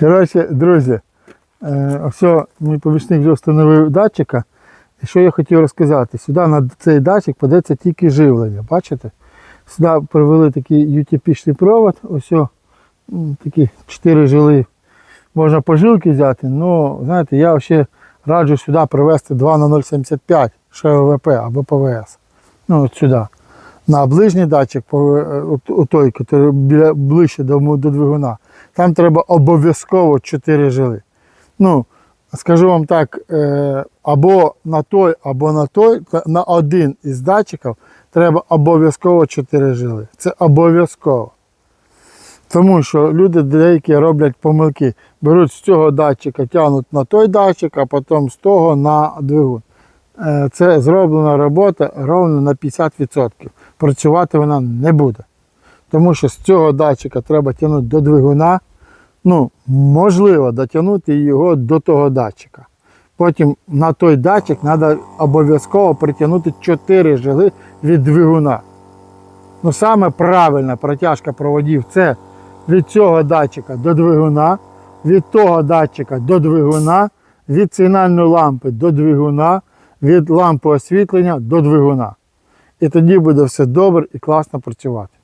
Коротше, друзі, все, мій помічник вже встановив датчика. І що я хотів розказати? Сюди на цей датчик подається тільки живлення. Бачите? Сюди привели такий UTP-шний провод. Ось о, такі 4 жили. Можна по жилки взяти, але знаєте, я ще раджу сюди привезти 2 на 0,75 ШВП або ПВС. Ну, от сюди. На ближній датчик, е, от- отой, який ближче до, до двигуна, там треба обов'язково 4 жили. Ну, скажу вам так, е, або на той, або на той, на один із датчиків треба обов'язково 4 жили. Це обов'язково. Тому що люди деякі роблять помилки. Беруть з цього датчика, тягнуть на той датчик, а потім з того на двигун. Е, Це зроблена робота ровно на 50%. Працювати вона не буде. Тому що з цього датчика треба тягнути до двигуна. Ну, можливо, дотягнути його до того датчика. Потім на той датчик треба обов'язково притягнути 4 жили від двигуна. Ну, саме правильна протяжка проводів це від цього датчика до двигуна, від того датчика до двигуна, від сигнальної лампи до двигуна, від лампи освітлення до двигуна. І тоді буде все добре і класно працювати.